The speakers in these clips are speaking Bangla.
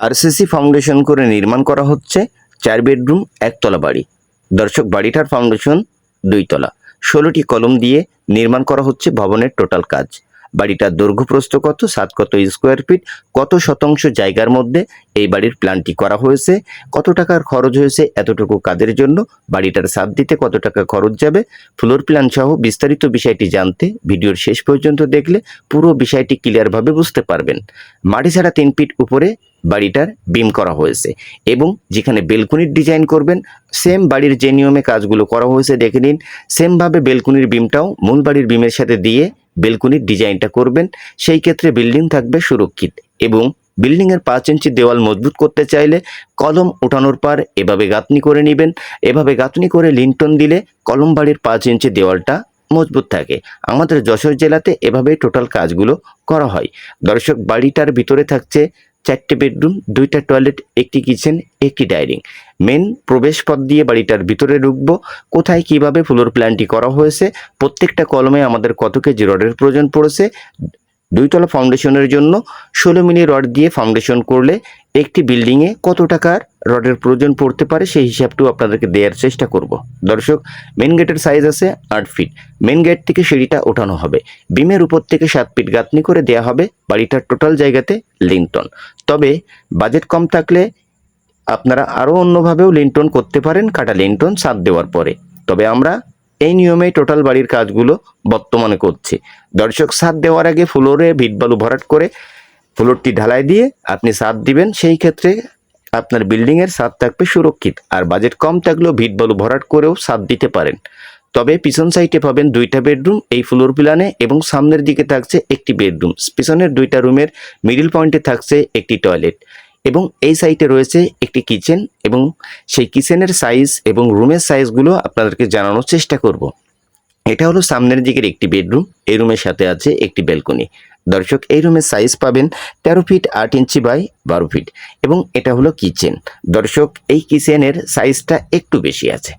আরসিসি ফাউন্ডেশন করে নির্মাণ করা হচ্ছে চার বেডরুম, একতলা বাড়ি। দর্শক, বাড়িটার ফাউন্ডেশন দুইতলা। ষোলোটি কলম দিয়ে নির্মাণ করা হচ্ছে ভবনের টোটাল কাজ। বাড়িটার দৈর্ঘ্য প্রস্থ কত? সাত কত স্কোয়ার ফিট কত শতাংশ জায়গার মধ্যে এই বাড়ির প্ল্যানটি করা হয়েছে? কত টাকার খরচ হয়েছে? এতটুকু কাজের জন্য? বাড়িটার সাত দিতে কত টাকা খরচ যাবে? ফ্লোর প্ল্যান সহ বিস্তারিত বিষয়টি জানতে ভিডিওর শেষ পর্যন্ত দেখলে পুরো বিষয়টি ক্লিয়ারভাবে বুঝতে পারবেন। মাটি ছাড়া তিন ফিট উপরে বাড়িটার বিম করা হয়েছে এবং যেখানে বেলকুনির ডিজাইন করবেন সেম বাড়ির যে নিয়মে কাজগুলো করা হয়েছে দেখে নিন। সেমভাবে বেলকুনির বিমটাও মূল বাড়ির বিমের সাথে দিয়ে বেলকুনির ডিজাইনটা করবেন। সেই ক্ষেত্রে বিল্ডিং থাকবে সুরক্ষিত এবং বিল্ডিংয়ের পাঁচ ইঞ্চি দেওয়াল মজবুত করতে চাইলে কলম ওঠানোর পর এভাবে গাঁথনি করে নেবেন। এভাবে গাঁথনি করে লিন্টন দিলে কলম বাড়ির পাঁচ ইঞ্চি দেওয়ালটা মজবুত থাকে। আমাদের যশোর জেলাতে এভাবে টোটাল কাজগুলো করা হয়। দর্শক, বাড়িটার ভিতরে থাকছে চারটে বেডরুম, দুইটা টয়লেট, একটি কিচেন, একটি ডাইনিং। মেন প্রবেশ পথ দিয়ে বাড়িটার ভিতরে ঢুকবো। কোথায় কীভাবে ফ্লোর প্ল্যানটি করা হয়েছে? প্রত্যেকটা কলমে আমাদের কত কেজি রডের প্রয়োজন পড়েছে? দুইতলা ফাউন্ডেশনের জন্য ষোলো মিলি রড দিয়ে ফাউন্ডেশন করলে একটি বিল্ডিংয়ে কত টাকার রডের প্রয়োজন পড়তে পারে সেই হিসাবটিও আপনাদেরকে দেওয়ার চেষ্টা করব। দর্শক মেন গেটের সাইজ আছে আট ফিট মেন গেট থেকে সিঁড়িটা ওঠানো হবে। বিমের উপর থেকে সাত ফিট গাঁথনি করে দেয়া হবে বাড়িটার টোটাল জায়গাতে লিন্টন তবে বাজেট কম থাকলে আপনারা আরও অন্যভাবেও লিন্টন করতে পারেন, কাটা লিন্টন সাত দেওয়ার পরে। তবে আমরা এই নিয়মেই টোটাল বাড়ির কাজগুলো বর্তমানে করছি। দর্শক সাত দেওয়ার আগে ফ্লোরে ভিট বালু ভরাট করে ফ্লোরটি ঢালাই দিয়ে আপনি সাত দিবেন, সেই ক্ষেত্রে আপনার বিল্ডিংয়ের সাত থাকবে সুরক্ষিত। আর বাজেট কম থাকলেও ভিট বালু ভরাট করেও সাত দিতে পারেন। তবে পিছন সাইডে পাবেন দুইটা বেডরুম এই ফ্লোর প্ল্যানে এবং সামনের দিকে থাকছে একটি বেডরুম পিছনের দুইটা রুমের মিডিল পয়েন্টে থাকছে একটি টয়লেট এবং এই সাইটে রয়েছে একটি কিচেন এবং সেই কিচেনের সাইজ এবং রুমের সাইজগুলো আপনাদেরকে জানানোর চেষ্টা করব। এটা হলো সামনের দিকের একটি বেডরুম এই রুমের সাথে আছে একটি ব্যালকনি দর্শক, এই রুমের সাইজ পাবেন তেরো ফিট আট ইঞ্চি বাই বারো ফিট এবং এটা হলো কিচেন দর্শক, এই কিচেনের সাইজটা একটু বেশি আছে,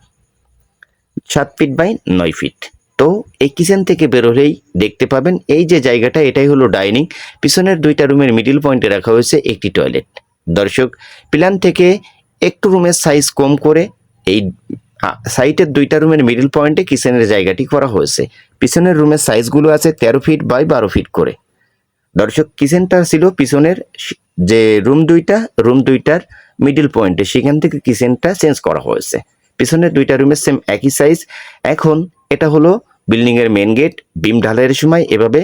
সাত ফিট বাই নয় ফিট তো এই কিচেন থেকে বেরোলেই দেখতে পাবেন, এই যে জায়গাটা, এটাই হলো ডাইনিং পিছনের দুইটা রুমের মিডিল পয়েন্টে রাখা হয়েছে একটি টয়লেট দর্শক প্ল্যান থেকে একটু রুমের সাইজ কম করে এই সাইটের দুইটা রুমের মিডিল পয়েন্টে কিচেনের জায়গাটি করা হয়েছে। পিছনের রুমের সাইজগুলো আছে তেরো ফিট বাই বারো ফিট করে। দর্শক কিচেনটা ছিল পিছনের যে রুম দুইটা রুম দুইটার মিডিল পয়েন্টে সেখান থেকে কিচেনটা চেঞ্জ করা হয়েছে। পিছনের দুইটা রুমের সেম একই সাইজ এখন এটা হলো বিল্ডিংয়ের মেন গেট বিম ঢালাইয়ের সময় এভাবে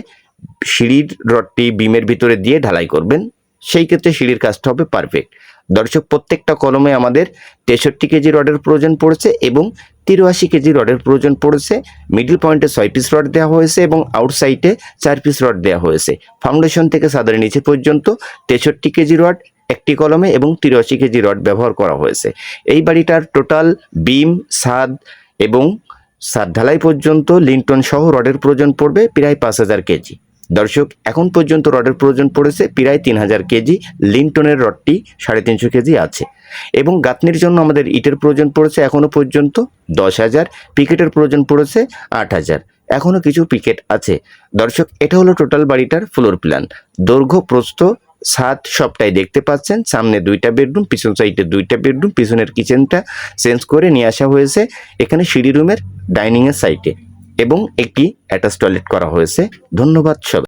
সিঁড়ির রডটি বিমের ভিতরে দিয়ে ঢালাই করবেন। সেই ক্ষেত্রে সিঁড়ির কাজটা হবে পারফেক্ট দর্শক, প্রত্যেকটা কলমে আমাদের তেষট্টি কেজি রডের প্রয়োজন পড়েছে এবং তিরাশি কেজি রডের প্রয়োজন পড়েছে। মিডল পয়েন্টে ছয় পিস রড দেওয়া হয়েছে এবং আউটসাইডে চার পিস রড দেওয়া হয়েছে। ফাউন্ডেশন থেকে সাদের নিচে পর্যন্ত তেষট্টি কেজি রড একটি কলমে এবং তিরাশি কেজি রড ব্যবহার করা হয়েছে। এই বাড়িটার টোটাল বিম ছাদ এবং ছাদ ঢালাই পর্যন্ত লিন্টন সহ রডের প্রয়োজন পড়বে প্রায় পাঁচ হাজার কেজি। দর্শক, এখন পর্যন্ত রডের প্রয়োজন পড়েছে প্রায় তিন হাজার কেজি, লিন্টনের রডটি সাড়ে তিনশো কেজি আছে। এবং গাঁথনির জন্য আমাদের ইটের প্রয়োজন পড়েছে এখনও পর্যন্ত দশ হাজার, পিকেটের প্রয়োজন পড়েছে আট হাজার। এখনও কিছু পিকেট আছে। দর্শক, এটা হলো টোটাল বাড়িটার ফ্লোর প্ল্যান। দৈর্ঘ্য, প্রস্থ, ছাদ সবটাই দেখতে পাচ্ছেন। সামনে দুইটা বেডরুম, পিছন সাইডে দুইটা বেডরুম, পিছনের কিচেনটা চেঞ্জ করে নিয়ে আসা হয়েছে। এখানে সিঁড়ি রুমের ডাইনিংয়ের সাইডে এবং একটি অ্যাটাচ টয়লেট করা হয়েছে। ধন্যবাদ সবাই।